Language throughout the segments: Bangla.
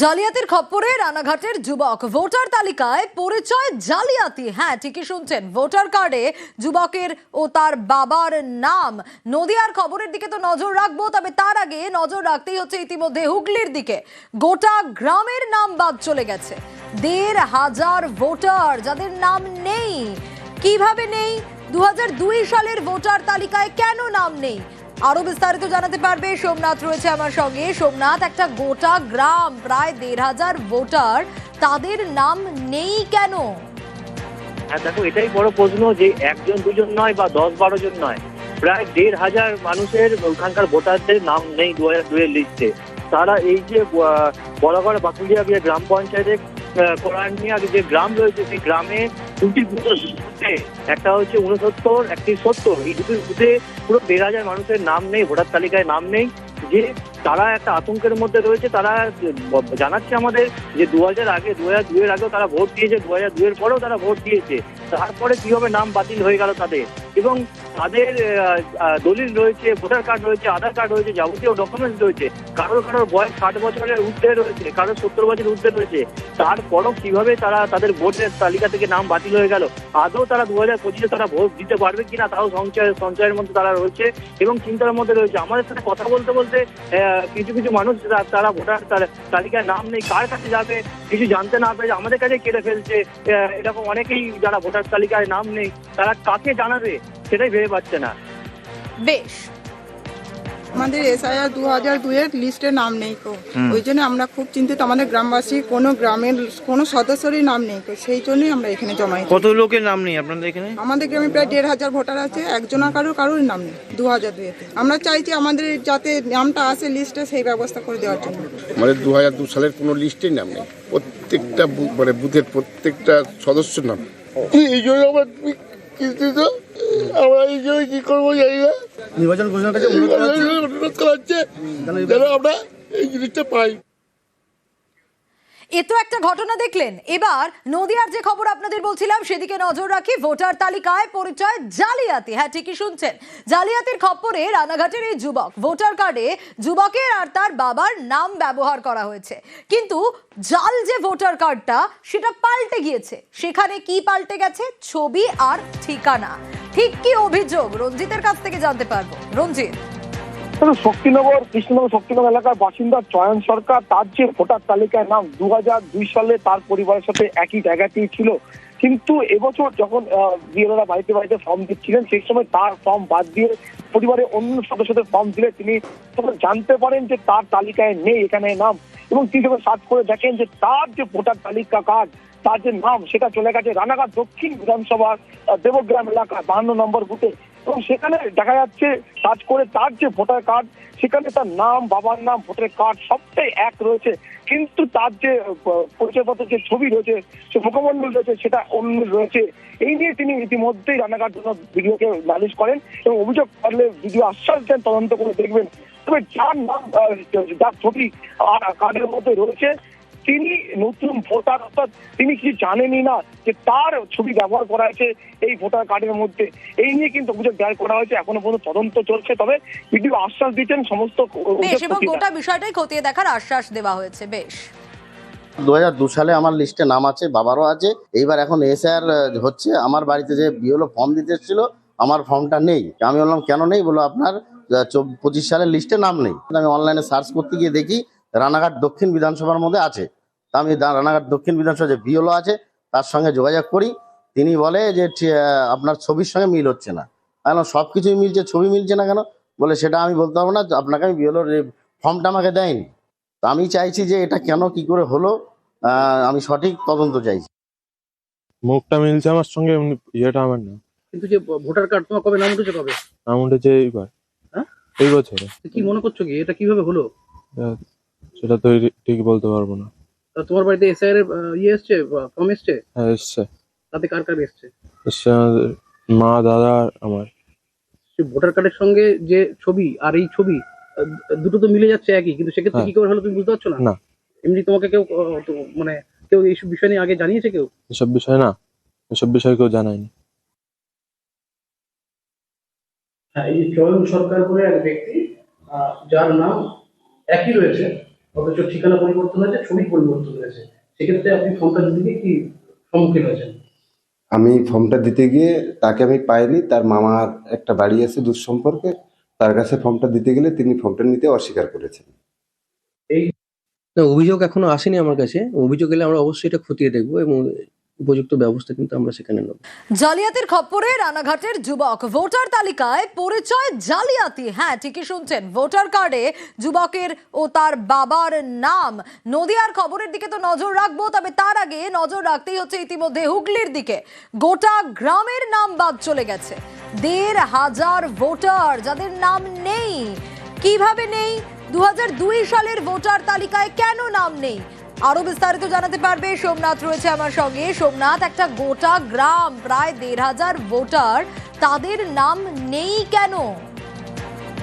জালিয়াতির খপ্পরে রানাঘাটের যুবক ভোটার তালিকায় পরিচয় জালিয়াতি। হ্যাঁ ঠিকই শুনছেন, ভোটার কার্ডে যুবকের ও তার বাবার নাম। নদিয়ার খবরের দিকে তো নজর রাখব, তবে তার আগে নজর রাখতেই হচ্ছে ইতিমধ্যে হুগলির দিকে। গোটা গ্রামের নাম বাদ চলে গেছে। দেড় হাজার ভোটার যাদের নাম নেই। কীভাবে নেই? দু হাজার দুই সালের ভোটার তালিকায় কেন নাম নেই? আরও বিস্তারিত জানাতে পারবে সোমনাথ রয়েছে আমার সঙ্গে। সোমনাথ একটা গোটা গ্রাম প্রায় দেড় হাজার ভোটার তাদের নাম নেই কেন? হ্যাঁ দেখো এটাই বড় প্রশ্ন যে একজন দুজন নয় বা দশ বারো জন নয়। প্রায় দেড় হাজার মানুষের ওখানকার ভোটারদের নাম নেই দু হাজার দুয়ের লিস্টে তারা এই যে আহ, বড়গড় বাকুলিয়া গ্রাম পঞ্চায়েতের কোরআনিয়া যে গ্রাম রয়েছে, সেই গ্রামে দুটি বুথে একটা হচ্ছে উনসত্তর একটি সত্তর। এই দুটি বুথে পুরো দেড় হাজার মানুষের নাম নেই, ভোটার তালিকায় নাম নেই। যে তারা একটা আতঙ্কের মধ্যে রয়েছে, তারা জানাচ্ছে আমাদের যে দু হাজার আগে, দু হাজার দুয়ের আগেও তারা ভোট দিয়েছে, দু হাজার দুয়ের পরেও তারা ভোট দিয়েছে। তারপরে কীভাবে নাম বাতিল হয়ে গেল তাদের? এবং তাদের দলিল রয়েছে, ভোটার কার্ড রয়েছে, আধার কার্ড রয়েছে, যাবতীয় ডকুমেন্টস রয়েছে। কারোর কারোর বয়স ষাট বছরের ঊর্ধ্বে রয়েছে, কারোর সত্তর বছরের ঊর্ধ্বে রয়েছে। তারপরও কীভাবে তারা তাদের ভোটের তালিকা থেকে নাম বাতিল হয়ে গেল, আদৌ তারা দু হাজার পঁচিশে তারা ভোট দিতে পারবে কিনা তাও সঞ্চয়, সঞ্চয়ের মধ্যে তারা রয়েছে এবং চিন্তার মধ্যে রয়েছে। আমাদের সাথে কথা বলতে বলতে কিছু কিছু মানুষ তারা ভোটার তালিকায় নাম নেই, কার কাছে যাবে, কিছু জানতে না পেরে আমাদের কাছে কেটে ফেলছে। এরকম অনেকেই যারা ভোটার তালিকায় নাম নেই, তারা কাকে জানাবে? সেটাই ভেবে পাচ্ছে না। বেশ। আমাদের এসআইআর দু হাজার দুয়ের লিস্টে নাম নেই তো। ওই জন্য আমরা খুব চিন্তিত। আমাদের গ্রামবাসী কোনো গ্রামের কোনো সদস্যরই নাম নেই তো। সেই জন্যই আমরা এখানে জমাই কত লোকের নাম নেই আপনাদের এখানে? আমাদের গ্রামে প্রায় দেড় হাজার ভোটার আছে। একজনা কারোর কারোর নাম নেই দু হাজার দুয়েতে আমরা চাইছি আমাদের যাতে নামটা আসে লিস্টে সেই ব্যবস্থা করে দেওয়ার জন্য। মানে দু হাজার দু সালের কোনো লিস্টেই নাম নেই। প্রত্যেকটা মানে বুথের প্রত্যেকটা সদস্যের নাম। এই জন্য আমরা খুবই তো আমরা এই জন্য কি করব জানি না। নির্বাচন ঘোষণা অনুরোধ করা হচ্ছে। যেন আমরা এই জিনিসটা পাই। এ তো একটা ঘটনা দেখলেন। এবার নদিয়ার যে খবর আপনাদের বলছিলাম, সেদিকে নজর রাখি ভোটার তালিকায় পরিচয় জালিয়াতি। হ্যাঁ ঠিকই শুনছেন। জালিয়াতির খপ্পরে রানাঘাটের এই যুবক, ভোটার কার্ডে যুবকের আর তার বাবার নাম ব্যবহার করা হয়েছে। কিন্তু জাল যে ভোটার কার্ডটা, সেটা পাল্টে গিয়েছে। সেখানে কি পাল্টে গেছে? ছবি আর ঠিকানা। ঠিক কি অভিযোগ? রঞ্জিতের কাছ থেকে জানতে পারব। রঞ্জিত। তবে শক্তিনগর, কৃষ্ণনগর, শক্তিনগর এলাকার বাসিন্দা চয়ন সরকার, তার যে ভোটার তালিকায় নাম দু সালে তার পরিবারের সাথে একই জায়গাতেই ছিল। কিন্তু এবছর যখন বিএলওরা বাড়িতে বাড়িতে ফর্ম দিচ্ছিলেন, সেই সময় তার ফর্ম বাদ দিয়ে পরিবারের অন্য সদস্যদের ফর্ম দিলে তিনি তখন জানতে পারেন যে তার তালিকায় নেই এখানে নাম। এবং তিনি যখন সার্চ করে দেখেন যে তার যে ভোটার তালিকা কার্ড, তার যে নাম, সেটা চলে গেছে রানাঘাট দক্ষিণ বিধানসভার দেবগ্রাম এলাকা বাহান্ন নম্বর বুথে। এবং সেখানে দেখা যাচ্ছে কাজ করে তার যে ভোটার কার্ড সেখানে তার নাম বাবার নাম ভোটার কার্ড সবটাই এক রয়েছে। কিন্তু তার যে আহ, পরিচয়পত্রের যে ছবি রয়েছে সে মুখমণ্ডল রয়েছে সেটা অন্য রয়েছে। এই নিয়ে তিনি ইতিমধ্যেই রানাঘাট জন্য ভিডিওকে নালিশ করেন এবং অভিযোগ করলে ভিডিও আশ্বাস দেন তদন্ত করে দেখবেন। তবে যার নাম যার ছবি কার্ডের মধ্যে রয়েছে তিনি নতুন ভোটার অর্থাৎ তিনি কি জানেনই না যে তার ছবি ব্যবহার করা হয়েছে এই ভোটার কার্ডের মধ্যে। এই নিয়ে কিন্তু অভিযোগ দায়ের করা হয়েছে এখনও পর্যন্ত তদন্ত চলছে। তবে ভিডিও আশ্বাস দিচ্ছেন সমস্ত গোটা বিষয়টাই খতিয়ে দেখার আশ্বাস দেওয়া হয়েছে বেশ। দু হাজার দু সালে আমার লিস্টে নাম আছে বাবারও আছে। এইবার এখন এসআর হচ্ছে আমার বাড়িতে যে বিওলো ফর্ম দিতে এসেছিল আমার ফর্মটা নেই। আমি বললাম কেন নেই? বলো আপনার আহ, চব- পঁচিশ সালের লিস্টে নাম নেই। আমি অনলাইনে সার্চ করতে গিয়ে দেখি রানাঘাট দক্ষিণ বিধানসভার মধ্যে আছে। তা আমি রানাঘাট দক্ষিণ বিধানসভা যে বিওলো আছে তার সঙ্গে যোগাযোগ করি। তিনি বলে যে আপনার ছবির সঙ্গে মিল হচ্ছে না। কেন? সব কিছুই মিলছে ছবি মিলছে না কেন? বলে সেটা আমি বলতে পারব না আপনাকে আমি বিওলোর ফর্মটা আমাকে দেয়নি। তা আমি চাইছি যে এটা কেন কি করে হলো আমি সঠিক তদন্ত চাইছি। মুখটা মিলছে আমার সঙ্গে ইয়েটা আমার না। কিন্তু যে ভোটার কার্ড তোমার কবে নাম উঠেছে কবে? নাম উঠেছে এইবার। হ্যাঁ? এই বছরে। কি মনে করছ কি? এটা কীভাবে হলো? সেটা তো ঠিক বলতে পারব না। তা তোমার বাড়িতে এসআইআর এর ইয়ে এসছে ফর্ম এসছে? হ্যাঁ এসছে। তাতে কার কার এসছে? এসছে আমাদের মা দাদা আর আমার। সেই ভোটার কার্ডের সঙ্গে যে ছবি আর এই ছবি দুটো তো মিলে যাচ্ছে একই। কিন্তু সেক্ষেত্রে হ্যাঁ। কি করে হলো তুমি বুঝতে পারছ না? না। এমনি তোমাকে কেউ তো মানে কেউ এইসব বিষয় নিয়ে আগে জানিয়েছে কেউ? এসব বিষয় না। এসব বিষয় কেউ জানায়নি। হ্যাঁ এই চয়ন সরকার বলে এক ব্যক্তি যার নাম একই রয়েছে। অথচ ঠিকানা পরিবর্তন হয়েছে ছবি পরিবর্তন হয়েছে। সেক্ষেত্রে আপনি ফর্মটা দিতে গিয়ে কি সম্মুখীন হয়েছেন? আমি ফর্মটা দিতে গিয়ে তাকে আমি পাইনি তার মামার একটা বাড়ি আছে দূর সম্পর্কে তার কাছে ফর্মটা দিতে গেলে তিনি ফর্মটা নিতে অস্বীকার করেছেন। অভিযোগ এখনও আসেনি আমার কাছে। অভিযোগ এলে আমরা অবশ্যই এটা খতিয়ে দেখব এবং উপযুক্ত ব্যবস্থা কিন্তু আমরা সেখানে নেব। জালিয়াতির খপ্পরে রানাঘাটের যুবক ভোটার তালিকায় পরিচয় জালিয়াতি। হ্যাঁ ঠিকই শুনছেন, ভোটার কার্ডে যুবকের ও তার বাবার নাম। নদিয়ার খবরের দিকে তো নজর রাখব, তবে তার আগে নজর রাখতেই হচ্ছে ইতিমধ্যে হুগলির দিকে। গোটা গ্রামের নাম বাদ চলে গেছে। দেড় হাজার ভোটার যাদের নাম নেই। কীভাবে নেই? দু হাজার দুই সালের ভোটার তালিকায় কেন নাম নেই? আরও বিস্তারিত জানাতে পারবে সোমনাথ রয়েছে আমার সঙ্গে। সোমনাথ একটা গোটা গ্রাম প্রায় দেড় হাজার ভোটার তাদের নাম নেই কেন?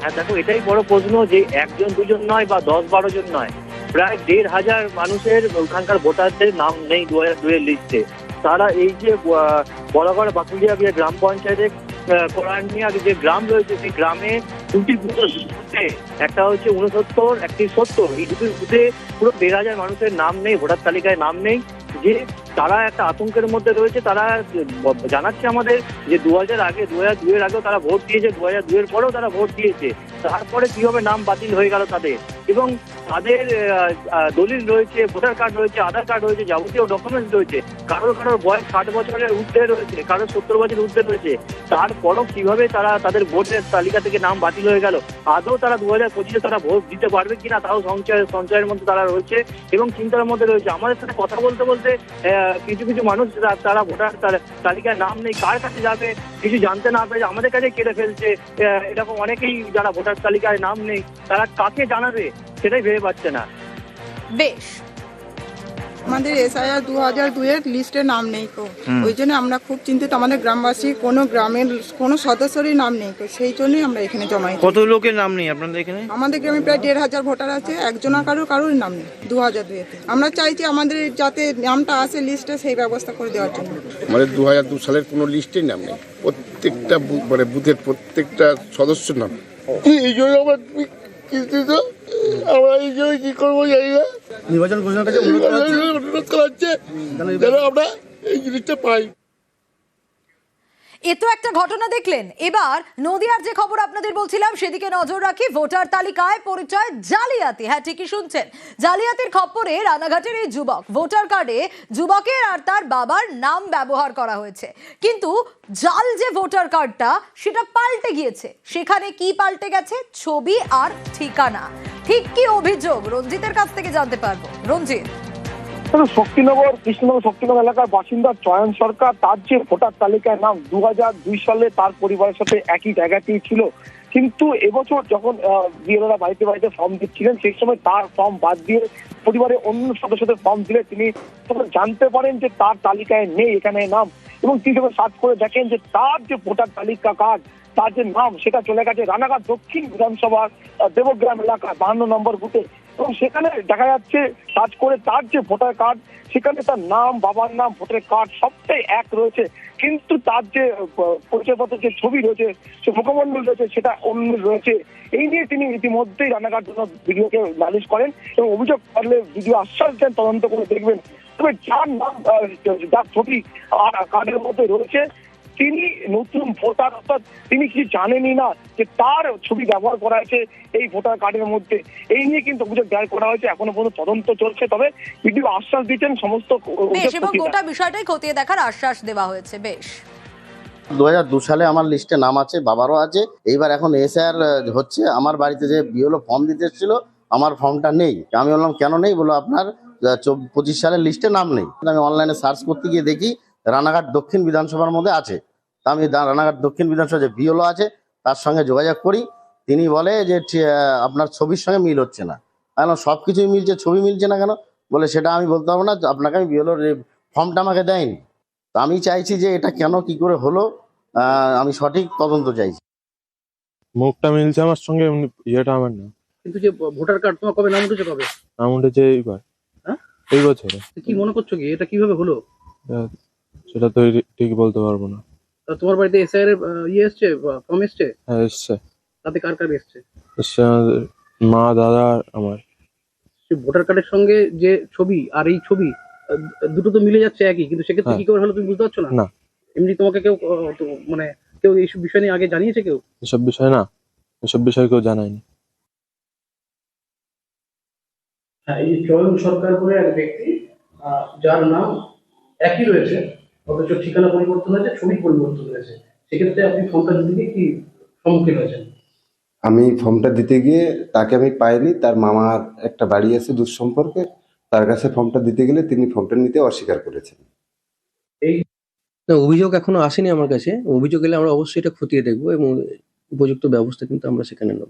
হ্যাঁ দেখো এটাই বড় প্রশ্ন যে একজন দুজন নয় বা দশ বারো জন নয়। প্রায় দেড় হাজার মানুষের ওখানকার ভোটারদের নাম নেই দু হাজার দুয়ের লিস্টে তারা এই যে আহ, বড়গড় বাকুলিয়া গ্রাম পঞ্চায়েতের কোরআনিয়া যে গ্রাম রয়েছে, সেই গ্রামে দুটি বুথে একটা হচ্ছে উনসত্তর একটি সত্তর। এই দুটি বুথে পুরো দেড় হাজার মানুষের নাম নেই, ভোটার তালিকায় নাম নেই। যে তারা একটা আতঙ্কের মধ্যে রয়েছে, তারা জানাচ্ছে আমাদের যে দু হাজার আগে, দু হাজার দুয়ের আগেও তারা ভোট দিয়েছে, দু হাজার দুয়ের পরেও তারা ভোট দিয়েছে। তারপরে কীভাবে নাম বাতিল হয়ে গেল তাদের? এবং তাদের দলিল রয়েছে, ভোটার কার্ড রয়েছে, আধার কার্ড রয়েছে, যাবতীয় ডকুমেন্টস রয়েছে। কারোর কারোর বয়স ষাট বছরের ঊর্ধ্বে রয়েছে, কারোর সত্তর বছরের ঊর্ধ্বে রয়েছে। তারপরও কীভাবে তারা তাদের ভোটের তালিকা থেকে নাম বাতিল হয়ে গেল, আদৌ তারা দু হাজার পঁচিশে তারা ভোট দিতে পারবে কিনা তাও সঞ্চয়, সঞ্চয়ের মধ্যে তারা রয়েছে এবং চিন্তার মধ্যে রয়েছে। আমাদের সাথে কথা বলতে বলতে কিছু কিছু মানুষ তারা ভোটার তালিকায় নাম নেই, কার কাছে যাবে, কিছু জানতে না পেরে আমাদের কাছে কেটে ফেলছে। এরকম অনেকেই যারা ভোটার তালিকায় নাম নেই, তারা কাকে জানাবে? সেটাই ভেবে পাচ্ছে না। বেশ। আমাদের এসআইআর দু হাজার দুয়ের লিস্টে নাম নেই তো। ওই জন্য আমরা খুব চিন্তিত। আমাদের গ্রামবাসী কোনো গ্রামের কোনো সদস্যরই নাম নেই তো। সেই জন্যই আমরা এখানে জমাই কত লোকের নাম নেই আপনাদের এখানে? আমাদের গ্রামে প্রায় দেড় হাজার ভোটার আছে। একজনা কারোর কারোর নাম নেই দু হাজার দুয়েতে আমরা চাইছি আমাদের যাতে নামটা আসে লিস্টে সেই ব্যবস্থা করে দেওয়ার জন্য। আমাদের দু হাজার দু সালের কোনো লিস্টেই নাম নেই। প্রত্যেকটা মানে বুথের প্রত্যেকটা সদস্যের নাম। এই জন্য আমরা আমরা এই জন্য কি করব জানি না। নির্বাচন ঘোষণার কাছে অনুরোধ করা হচ্ছে। অনুরোধ করা হচ্ছে যেন আমরা এই জিনিসটা পাই। এ তো একটা ঘটনা দেখলেন। এবার নদিয়ার যে খবর আপনাদের বলছিলাম সেদিকে নজর রাখি ভোটার তালিকায় পরিচয় জালিয়াতি। হ্যাঁ ঠিকই শুনছেন। জালিয়াতির খপ্পরে রানাঘাটের এই যুবক ভোটার কার্ডে যুবকের আর তার বাবার নাম ব্যবহার করা হয়েছে। কিন্তু জাল যে ভোটার কার্ডটা সেটা পাল্টে গিয়েছে। সেখানে কি পাল্টে গেছে? ছবি আর ঠিকানা। ঠিক কি অভিযোগ? রঞ্জিতের কাছ থেকে জানতে পারব। রঞ্জিত। শক্তিনগর, কৃষ্ণনগর, শক্তিনগর এলাকার বাসিন্দা চয়ন সরকার তার যে ভোটার তালিকায় নাম দু সালে তার পরিবারের সাথে একই জায়গাতেই ছিল। কিন্তু এবছর যখন বিএলওরা বাড়িতে বাড়িতে ফর্ম দিচ্ছিলেন, সেই সময় তার ফর্ম বাদ দিয়ে পরিবারের অন্য সদস্যদের ফর্ম দিলে তিনি তখন জানতে পারেন যে তার তালিকায় নেই, এখানে নাম। এবং তিনি যখন সার্চ করে দেখেন যে তার যে ভোটার তালিকা কার্ড তার যে নাম সেটা চলে গেছে রানাঘাট দক্ষিণ বিধানসভার দেবগ্রাম এলাকা বাহান্ন নম্বর বুথে। এবং সেখানে দেখা যাচ্ছে সার্চ করে তার যে ভোটার কার্ড সেখানে তার নাম বাবার নাম ভোটার কার্ড সবটাই এক রয়েছে। কিন্তু তার যে আহ, পরিচয়পত্রের যে ছবি রয়েছে সে মুখমণ্ডল রয়েছে সেটা অন্য রয়েছে। এই নিয়ে তিনি ইতিমধ্যেই রানাঘাট জন্য ভিডিওকে নালিশ করেন এবং অভিযোগ করলে ভিডিও আশ্বাস দেন তদন্ত করে দেখবেন তবে যার নাম যার ছবি আর কার্ডের মধ্যে রয়েছে তিনি নতুন ভোটার অর্থাৎ তিনি কি জানেনই না যে তার ছবি ব্যবহার করা হয়েছে এই ভোটার কার্ডের মধ্যে। এই নিয়ে কিন্তু অভিযোগ দায়ের করা হয়েছে এখনও পর্যন্ত তদন্ত চলছে। তবে ভিডিও আশ্বাস দিচ্ছেন সমস্ত গোটা বিষয়টাই খতিয়ে দেখার আশ্বাস দেওয়া হয়েছে বেশ। দু হাজার দু সালে আমার লিস্টে নাম আছে বাবারও আছে। এইবার এখন এসআর হচ্ছে আমার বাড়িতে যে বিওলো ফর্ম দিতে এসেছিল আমার ফর্মটা নেই। আমি বললাম কেন নেই? বলো আপনার পঁচিশ সালের লিস্টে নাম নেই। আমি অনলাইনে সার্চ করতে গিয়ে দেখি রানাঘাট দক্ষিণ বিধানসভার মধ্যে আছে। তা আমি রানাঘাট দক্ষিণ বিধানসভা যে বিওলো আছে তার সঙ্গে যোগাযোগ করি। তিনি বলে যে আপনার ছবির সঙ্গে মিল হচ্ছে না। কেন সব কিছুই মিলছে ছবি মিলছে না কেন? বলে সেটা আমি বলতে পারব না আপনাকে আমি বিওলোর ফর্মটা আমাকে দেয়নি। তা আমি চাইছি যে এটা কেন কি করে হলো আমি সঠিক তদন্ত চাইছি। মুখটা মিলছে আমার সঙ্গে ইয়েটা আমার না। কিন্তু যে ভোটার কার্ড তোমার কবে নাম উঠেছে কবে? নাম উঠেছে এইবার? এই বছরে। কি মনে করছ কি? এটা কীভাবে হলো? সেটা তো ঠিক বলতে পারব না। তোমার বাড়িতে এসআইআর এর ইয়ে এসছে? ফর্ম এসছে? হ্যাঁ এসছে। তাতে কার কার এসছে? এসছে মা দাদা আমার। ভোটার কার্ডের সঙ্গে যে ছবি আর এই ছবি দুটো তো মিলে যাচ্ছে একই। কিন্তু সেক্ষেত্রে হ্যাঁ। কি করে হলো তুমি বুঝতে পারছ না? না। এমনি তোমাকে কেউ মানে কেউ এইসব বিষয় নিয়ে আগে জানিয়েছে কেউ? এসব বিষয় না। এসব বিষয় কেউ জানায়নি। এই চয়ন সরকার করে এক ব্যক্তি যার নাম একই রয়েছে অথচ ঠিকানা পরিবর্তন হয়েছে ছবি পরিবর্তন হয়েছে সেক্ষেত্রে আপনি ফোনটা দিতে গিয়ে কি সম্মুখীন হয়েছেন? আমি ফর্মটা দিতে গিয়ে তাকে আমি পাইনি তার মামার একটা বাড়ি আছে দূর সম্পর্কে তার কাছে ফর্মটা দিতে গেলে তিনি ফর্মটা নিতে অস্বীকার করেছেন। না অভিযোগ এখনও আসেনি আমার কাছে অভিযোগ এলে আমরা অবশ্যই এটা খতিয়ে দেখব এবং উপযুক্ত ব্যবস্থা কিন্তু আমরা সেখানে নেব।